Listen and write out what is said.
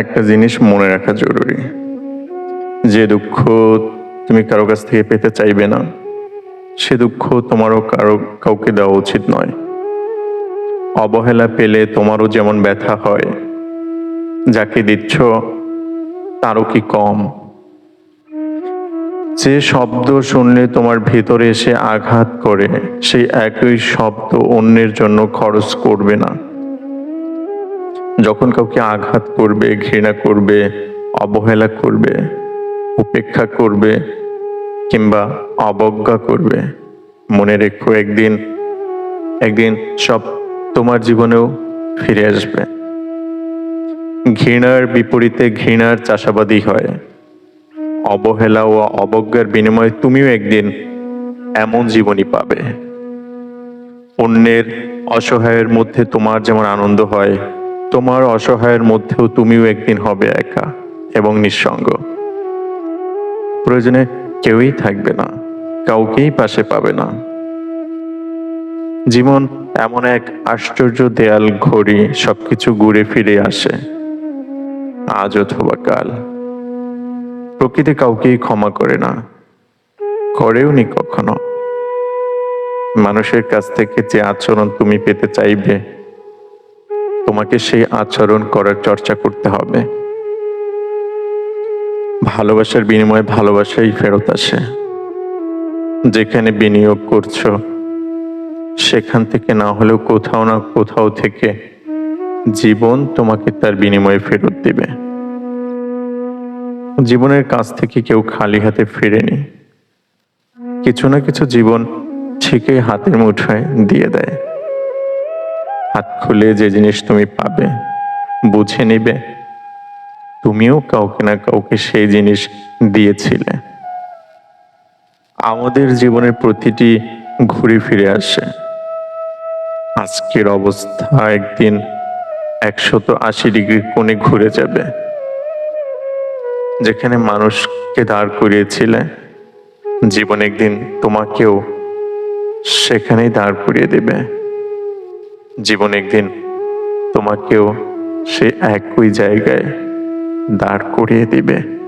একটা জিনিস মনে রাখা জরুরি। যে দুঃখ তুমি কারও কাছ থেকে পেতে চাইবে না, সে দুঃখ তোমারও কারও, কাউকে দেওয়া উচিত নয়। অবহেলা পেলে তোমারও যেমন ব্যথা হয়, যাকে দিচ্ছ তারও কি কম? যে শব্দ শুনলে তোমার ভেতরে এসে আঘাত করে, সেই একই শব্দ অন্যের জন্য খরচ করবে না। যখন কাউকে আঘাত করবে, ঘৃণা করবে, অবহেলা করবে, উপেক্ষা করবে কিংবা অবজ্ঞা করবে, মনে রেখো একদিন একদিন সব তোমার জীবনেও ফিরে আসবে। ঘৃণার বিপরীতে ঘৃণার চাষাবাদী হয়। অবহেলা ও অবজ্ঞার বিনিময়ে তুমিও একদিন এমন জীবনই পাবে। অন্যের অসহায়ের মধ্যে তোমার যেমন আনন্দ হয় তোমার অসহায়ের মধ্যেও তুমিও একদিন হবে একা এবং নিঃসঙ্গ। প্রয়োজনে কেউই থাকবে না, কাউকেই পাশে পাবে না। জীবন এমন এক আশ্চর্য দেয়াল ঘড়ি সবকিছু ঘুরে ফিরে আসে, আজ অথবা কাল। প্রকৃতি কাউকেই ক্ষমা করে না, করেও নি কখনো। মানুষের কাছ থেকে যে আচরণ তুমি পেতে চাইবে তোমাকে সেই আচরণ করার চর্চা করতে হবে। ভালোবাসার বিনিময়ে ভালোবাসাই ফেরত আসে। যেখানে বিনিয়োগ করছ, সেখান থেকে না হলেও কোথাও না কোথাও থেকে জীবন তোমাকে তার বিনিময়ে ফেরত দিবে। জীবনের কাছ থেকে কেউ খালি হাতে ফিরেনি। কিছু না কিছু জীবন ঠিকই হাতের মুঠোয় দিয়ে দেয়। হাত খুলে যে জিনিস তুমি পাবে, বুঝে নিবে। তুমিও কাউকে না কাউকে সেই জিনিস দিয়েছিলে। আমাদের জীবনের প্রতিটি ঘুরে ফিরে আসে। আজকের অবস্থা একদিন একশত আশি ডিগ্রি কোণে ঘুরে যাবে। যেখানে মানুষকে দাঁড় করিয়েছিলে, জীবন একদিন তোমাকেও সেখানেই দাঁড় করিয়ে দেবে। জীবন একদিন তোমাকেও সে একই জায়গায় দাঁড় করিয়ে দিবে।